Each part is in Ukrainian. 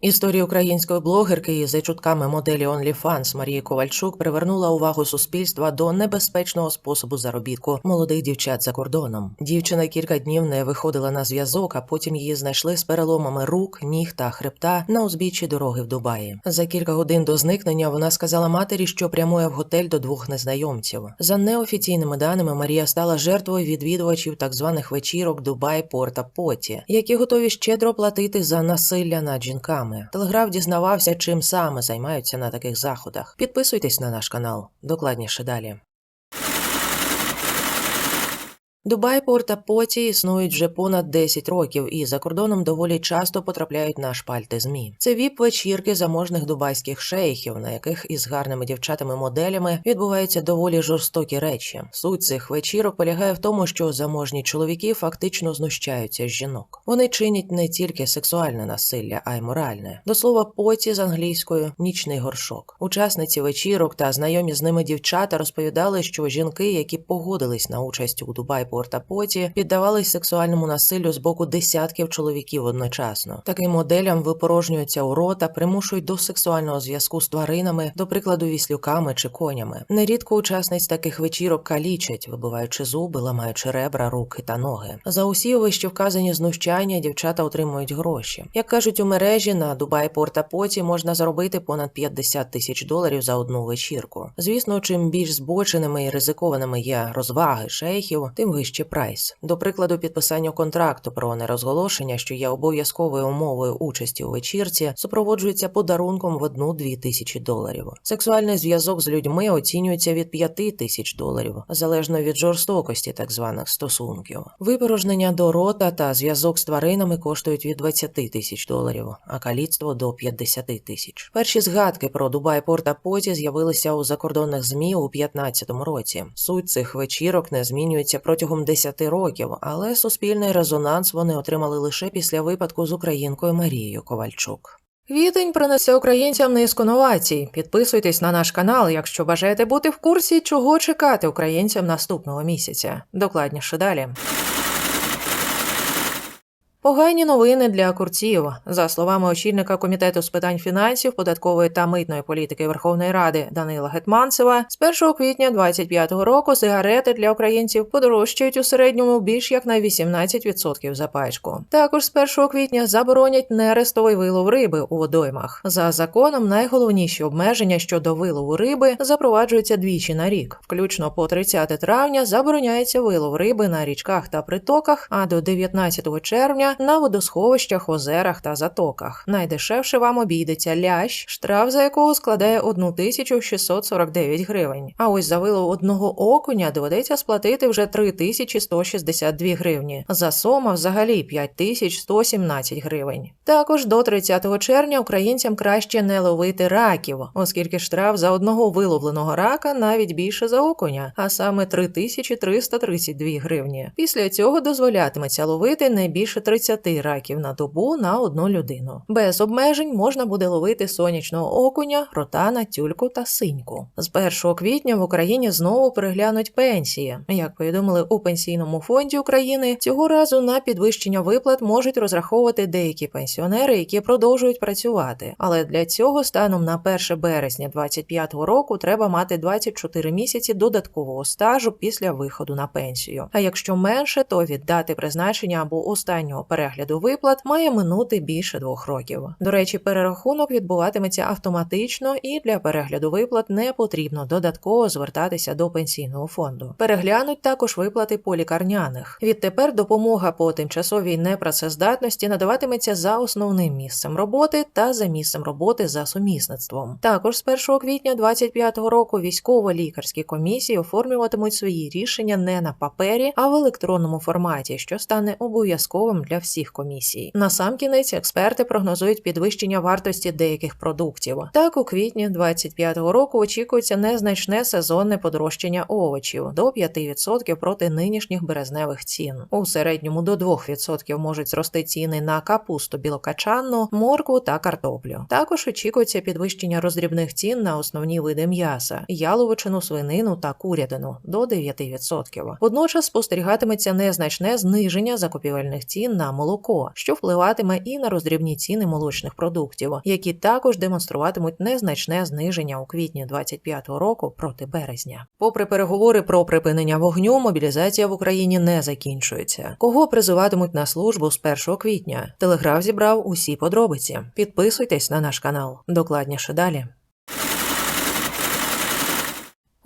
Історія української блогерки за чутками моделі OnlyFans Марії Ковальчук привернула увагу суспільства до небезпечного способу заробітку молодих дівчат за кордоном. Дівчина кілька днів не виходила на зв'язок, а потім її знайшли з переломами рук, ніг та хребта на узбіччі дороги в Дубаї. За кілька годин до зникнення вона сказала матері, що прямує в готель до двох незнайомців. За неофіційними даними, Марія стала жертвою відвідувачів так званих вечірок Дубай Порта Поті, які готові щедро платити за насилля над жінками. Телеграф дізнавався, чим саме займаються на таких заходах. Підписуйтесь на наш канал. Докладніше далі. Дубай Порта Поті існують вже понад 10 років і за кордоном доволі часто потрапляють на шпальти змі. Це віп-вечірки заможних дубайських шейхів, на яких із гарними дівчатами-моделями відбуваються доволі жорстокі речі. Суть цих вечірок полягає в тому, що заможні чоловіки фактично знущаються з жінок. Вони чинять не тільки сексуальне насилля, а й моральне. До слова, поті з англійською нічний горшок. Учасниці вечірок та знайомі з ними дівчата розповідали, що жінки, які погодились на участь у Порта Поті, піддавались сексуальному насиллю з боку десятків чоловіків одночасно. Таким моделям випорожнюються у рота, примушують до сексуального зв'язку з тваринами, до прикладу, віслюками чи конями. Нерідко учасниць таких вечірок калічать, вибиваючи зуби, ламаючи ребра, руки та ноги. За усі вище вказані знущання дівчата отримують гроші. Як кажуть у мережі, на Дубай Порта Поті можна заробити понад 50 тисяч доларів за одну вечірку. Звісно, чим більш збоченими і ризикованими є розваги шейхів, тим вище прайс. До прикладу, підписання контракту про нерозголошення, що є обов'язковою умовою участі у вечірці, супроводжується подарунком в одну-дві тисячі доларів. Сексуальний зв'язок з людьми оцінюється від 5 тисяч доларів, залежно від жорстокості так званих стосунків. Випорожнення до рота та зв'язок з тваринами коштують від 20 тисяч доларів, а каліцтво до 50 тисяч. Перші згадки про Дубай Порта Поті з'явилися у закордонних змі у 2015 році. Суть цих вечірок не змінюється протягом 10 років, але суспільний резонанс вони отримали лише після випадку з українкою Марією Ковальчук. Відень принесе українцям низку новацій. Підписуйтесь на наш канал, якщо бажаєте бути в курсі, чого чекати українцям наступного місяця. Докладніше далі. Погані новини для курців. За словами очільника комітету з питань фінансів, податкової та митної політики Верховної Ради Данила Гетманцева, з 1 квітня 2025 року сигарети для українців подорожчають у середньому більш як на 18% за пачку. Також з 1 квітня заборонять нерестовий вилов риби у водоймах. За законом найголовніші обмеження щодо вилову риби запроваджуються двічі на рік. Включно по 30 травня забороняється вилов риби на річках та притоках, а до 19 червня на водосховищах, озерах та затоках. Найдешевше вам обійдеться лящ, штраф за якого складає 1649 гривень. А ось за вилов одного окуня доведеться сплатити вже 3162 гривні. За сома взагалі 5117 гривень. Також до 30 червня українцям краще не ловити раків, оскільки штраф за одного виловленого рака навіть більше за окуня, а саме 3332 гривні. Після цього дозволятиметься ловити не більше 30 раків на добу на одну людину. Без обмежень можна буде ловити сонячного окуня, ротана, тюльку та синьку. З 1 квітня в Україні знову переглянуть пенсії. Як повідомили у пенсійному фонді України, цього разу на підвищення виплат можуть розраховувати деякі пенсіонери, які продовжують працювати. Але для цього станом на 1 березня 2025 року треба мати 24 місяці додаткового стажу після виходу на пенсію. А якщо менше, то від дати призначення або останнього перегляду виплат має минути більше двох років. До речі, перерахунок відбуватиметься автоматично, і для перегляду виплат не потрібно додатково звертатися до пенсійного фонду. Переглянуть також виплати по лікарняних. Відтепер допомога по тимчасовій непрацездатності надаватиметься за основним місцем роботи та за місцем роботи за сумісництвом. Також з 1 квітня 2025 року військово-лікарські комісії оформлюватимуть свої рішення не на папері, а в електронному форматі, що стане обов'язковим для для всіх комісій. Насамкінець експерти прогнозують підвищення вартості деяких продуктів. Так, у квітні 25-го року очікується незначне сезонне подорожчання овочів до 5% проти нинішніх березневих цін. У середньому до 2% можуть зрости ціни на капусту білокачанну, моркву та картоплю. Також очікується підвищення роздрібних цін на основні види м'яса, яловичину, свинину та курятину до 9%. Водночас спостерігатиметься незначне зниження закупівельних цін на молоко, що впливатиме і на роздрібні ціни молочних продуктів, які також демонструватимуть незначне зниження у квітні 25-го року проти березня. Попри переговори про припинення вогню, мобілізація в Україні не закінчується. Кого призиватимуть на службу з 1 квітня? Телеграф зібрав усі подробиці. Підписуйтесь на наш канал. Докладніше далі.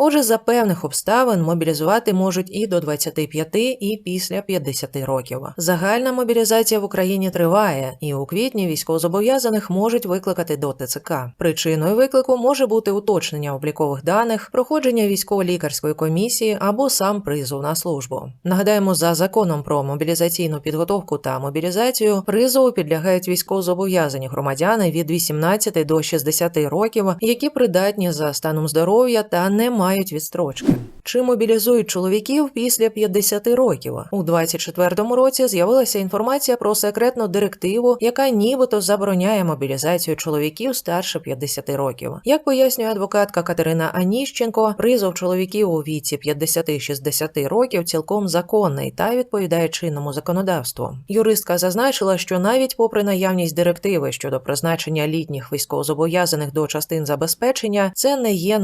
Отже, за певних обставин мобілізувати можуть і до 25, і після 50 років. Загальна мобілізація в Україні триває, і у квітні військовозобов'язаних можуть викликати до ТЦК. Причиною виклику може бути уточнення облікових даних, проходження військово-лікарської комісії або сам призов на службу. Нагадаємо, за законом про мобілізаційну підготовку та мобілізацію призову підлягають військовозобов'язані громадяни від 18 до 60 років, які придатні за станом здоров'я та не мають відстрочки. Чи мобілізують чоловіків після 50 років? У 24-му році з'явилася інформація про секретну директиву, яка нібито забороняє мобілізацію чоловіків старше 50 років. Як пояснює адвокатка Катерина Аніщенко, призов чоловіків у віці 50-60 років цілком законний та відповідає чинному законодавству. Юристка зазначила, що навіть попри наявність директиви щодо призначення літніх військовозобов'язаних до частин забезпечення, це не є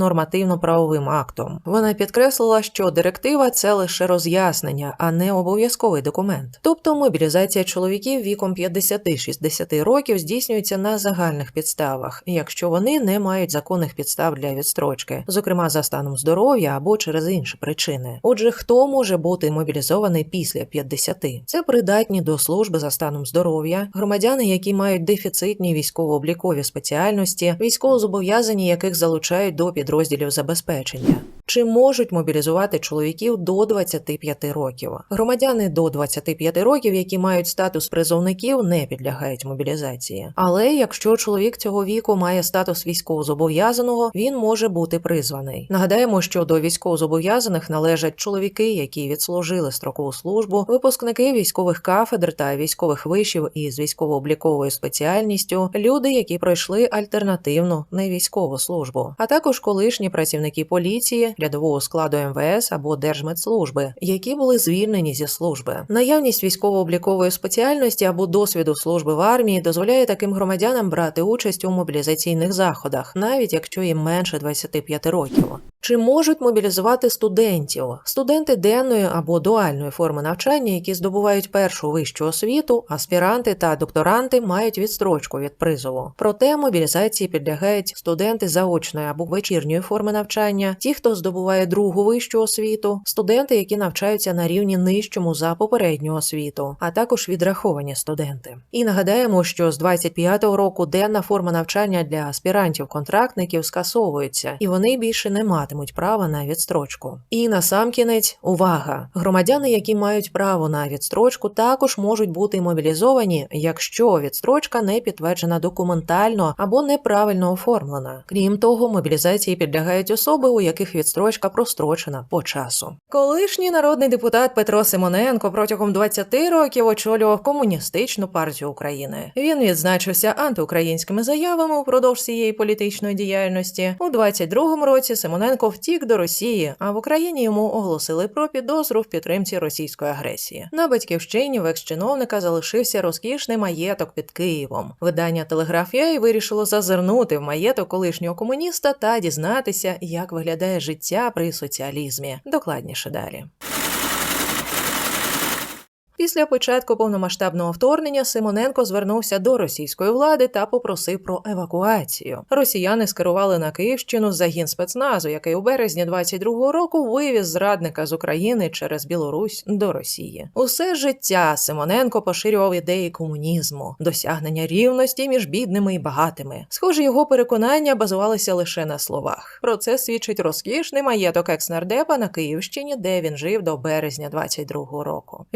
актом. Вона підкреслила, що директива це лише роз'яснення, а не обов'язковий документ. Тобто мобілізація чоловіків віком 50-60 років здійснюється на загальних підставах, якщо вони не мають законних підстав для відстрочки, зокрема за станом здоров'я або через інші причини. Отже, хто може бути мобілізований після 50? Це придатні до служби за станом здоров'я, громадяни, які мають дефіцитні військово-облікові спеціальності, військовозобов'язані, яких залучають до підрозділів забезпечення. Yeah. Чи можуть мобілізувати чоловіків до 25 років? Громадяни до 25 років, які мають статус призовників, не підлягають мобілізації. Але якщо чоловік цього віку має статус військовозобов'язаного, він може бути призваний. Нагадаємо, що до військовозобов'язаних належать чоловіки, які відслужили строкову службу, випускники військових кафедр та військових вишів із військово-обліковою спеціальністю, люди, які пройшли альтернативну невійськову службу, а також колишні працівники поліції, рядового складу МВС або Держмедслужби, які були звільнені зі служби. Наявність військово-облікової спеціальності або досвіду служби в армії дозволяє таким громадянам брати участь у мобілізаційних заходах, навіть якщо їм менше 25 років. Чи можуть мобілізувати студентів? Студенти денної або дуальної форми навчання, які здобувають першу вищу освіту, аспіранти та докторанти мають відстрочку від призову. Проте мобілізації підлягають студенти заочної або вечірньої форми навчання, ті, хто здобуває другу вищу освіту, студенти, які навчаються на рівні нижчому за попередню освіту, а також відраховані студенти. І нагадаємо, що з 25-го року денна форма навчання для аспірантів-контрактників скасовується, і вони більше не матимуть права на відстрочку. І насамкінець, увага! Громадяни, які мають право на відстрочку, також можуть бути мобілізовані, якщо відстрочка не підтверджена документально або неправильно оформлена. Крім того, мобілізації підлягають особи, у яких відстрочка прострочена по часу. Колишній народний депутат Петро Симоненко протягом 20 років очолював комуністичну партію України. Він відзначився антиукраїнськими заявами упродовж цієї політичної діяльності. У 22-му році Симоненко втік до Росії, а в Україні йому оголосили про підозру в підтримці російської агресії. На батьківщині в екс-чиновника залишився розкішний маєток під Києвом. Видання Телеграф.ua вирішило зазирнути в маєток колишнього комуніста та дізнатися, як виглядає життя при соціалізмі. Докладніше далі. Після початку повномасштабного вторгнення Симоненко звернувся до російської влади та попросив про евакуацію. Росіяни скерували на Київщину загін спецназу, який у березні 22-го року вивіз зрадника з України через Білорусь до Росії. Усе життя Симоненко поширював ідеї комунізму, досягнення рівності між бідними і багатими. Схоже, його переконання базувалися лише на словах. Про це свідчить розкішний маєток екснардепа на Київщині, де він жив до березня 22-го року.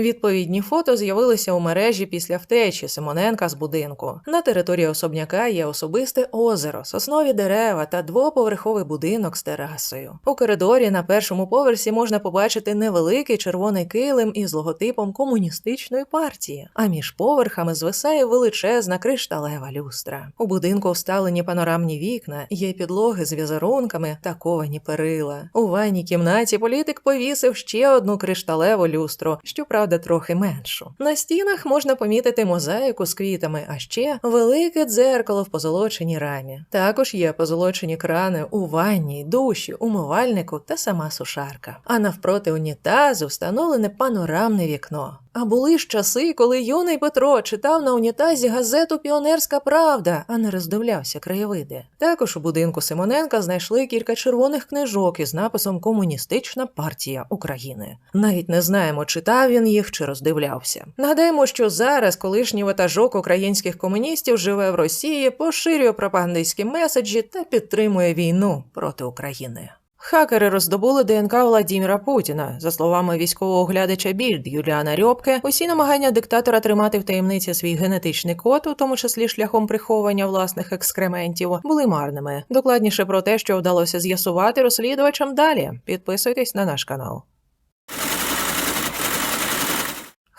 Відповідні фото з'явилися у мережі після втечі Симоненка з будинку. На території особняка є особисте озеро, соснові дерева та двоповерховий будинок з терасою. У коридорі на першому поверсі можна побачити невеликий червоний килим із логотипом комуністичної партії. А між поверхами звисає величезна кришталева люстра. У будинку вставлені панорамні вікна, є підлоги з візерунками та ковані перила. У ванній кімнаті політик повісив ще одну кришталеву люстру, щоправда, трохи меншу. На стінах можна помітити мозаїку з квітами, а ще велике дзеркало в позолоченій рамі. Також є позолочені крани у ванні, душі, умивальнику та сама сушарка. А навпроти унітазу встановлене панорамне вікно. А були ж часи, коли юний Петро читав на унітазі газету Піонерська Правда, а не роздивлявся краєвиди. Також у будинку Симоненка знайшли кілька червоних книжок із написом Комуністична партія України. Навіть не знаємо, читав він їх чи роздивлявся. Нагадаємо, що зараз колишній ватажок українських комуністів живе в Росії, поширює пропагандистські меседжі та підтримує війну проти України. Хакери роздобули ДНК Владіміра Путіна. За словами військового оглядача Більд Юліана Рьобке, усі намагання диктатора тримати в таємниці свій генетичний код, у тому числі шляхом приховування власних екскрементів, були марними. Докладніше про те, що вдалося з'ясувати розслідувачам далі. Підписуйтесь на наш канал.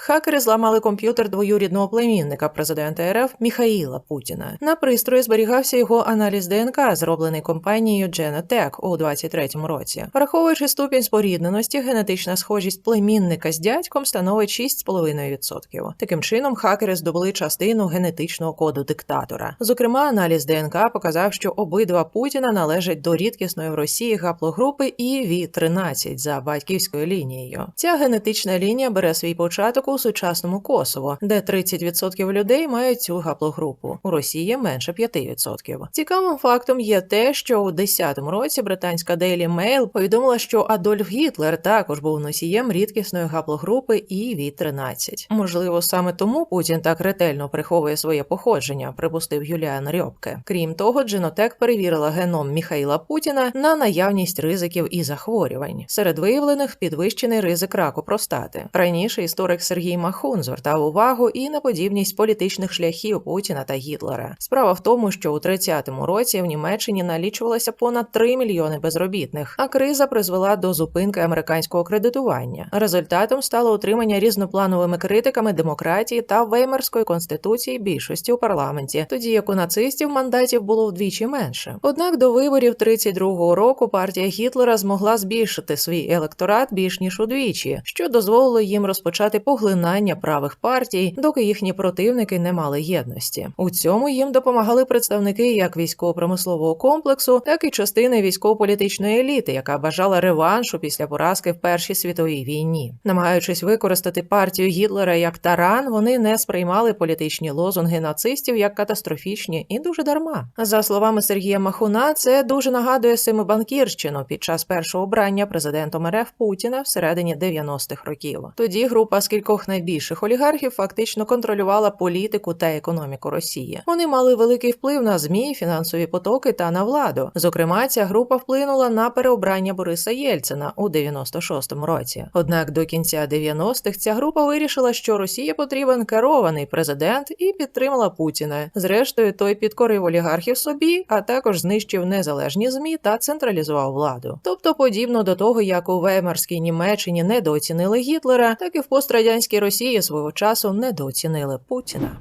Хакери зламали комп'ютер двоюрідного племінника президента РФ Міхаїла Путіна. На пристрої зберігався його аналіз ДНК, зроблений компанією Genotech у 23-му році. Враховуючи ступінь спорідненості, генетична схожість племінника з дядьком становить 6,5%. Таким чином, хакери здобули частину генетичного коду диктатора. Зокрема, аналіз ДНК показав, що обидва Путіна належать до рідкісної в Росії гаплогрупи ІВ-13 за батьківською лінією. Ця генетична лінія бере свій початок у сучасному Косово, де 30% людей мають цю гаплогрупу. У Росії менше 5%. Цікавим фактом є те, що у 10-му році британська Daily Mail повідомила, що Адольф Гітлер також був носієм рідкісної гаплогрупи ІВ-13. Можливо, саме тому Путін так ретельно приховує своє походження, припустив Юліан Рьобке. Крім того, Дженотек перевірила геном Міхаїла Путіна на наявність ризиків і захворювань. Серед виявлених підвищений ризик раку простати. Раніше історик Сергій Махун звертав увагу і на подібність політичних шляхів Путіна та Гітлера. Справа в тому, що у 30-му році в Німеччині налічувалося понад 3 мільйони безробітних, а криза призвела до зупинки американського кредитування. Результатом стало утримання різноплановими критиками демократії та веймарської конституції більшості у парламенті, тоді як у нацистів мандатів було вдвічі менше. Однак до виборів 32-го року партія Гітлера змогла збільшити свій електорат більш ніж удвічі, що дозволило їм розпочати поглинання правих партій, доки їхні противники не мали єдності. У цьому їм допомагали представники як військово-промислового комплексу, так і частини військово-політичної еліти, яка бажала реваншу після поразки в Першій світовій війні. Намагаючись використати партію Гітлера як таран, вони не сприймали політичні лозунги нацистів як катастрофічні і дуже дарма. За словами Сергія Махуна, це дуже нагадує семибанкірщину під час першого обрання президентом РФ Путіна всередині 90-х років. Тоді група з кількох найбільших олігархів фактично контролювала політику та економіку Росії. Вони мали великий вплив на змі, фінансові потоки та на владу. Зокрема, ця група вплинула на переобрання Бориса Єльцина у 96-му році. Однак до кінця 90-х ця група вирішила, що Росії потрібен керований президент і підтримала Путіна. Зрештою, той підкорив олігархів собі, а також знищив незалежні змі та централізував владу. Тобто, подібно до того, як у Веймарській Німеччині недооцінили Гітлера, так і в пострадянській Росії свого часу недооцінили Путіна.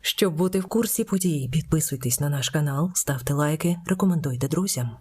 Щоб бути в курсі подій, підписуйтесь на наш канал, ставте лайки, рекомендуйте друзям.